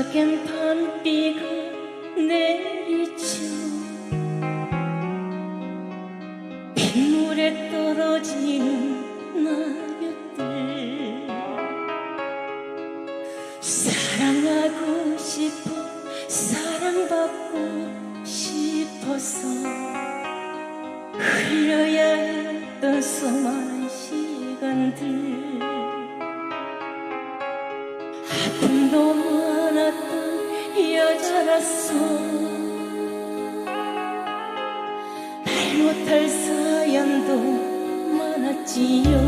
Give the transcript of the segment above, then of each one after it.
작은 밤비가 내리죠. 빗물에 떨어지는 나였들. 사랑하고 싶어 사랑받고 싶어서 흘려야 했던 수많은 시간들. 알았어. 말 못할 사연도 많았지요.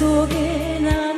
そげな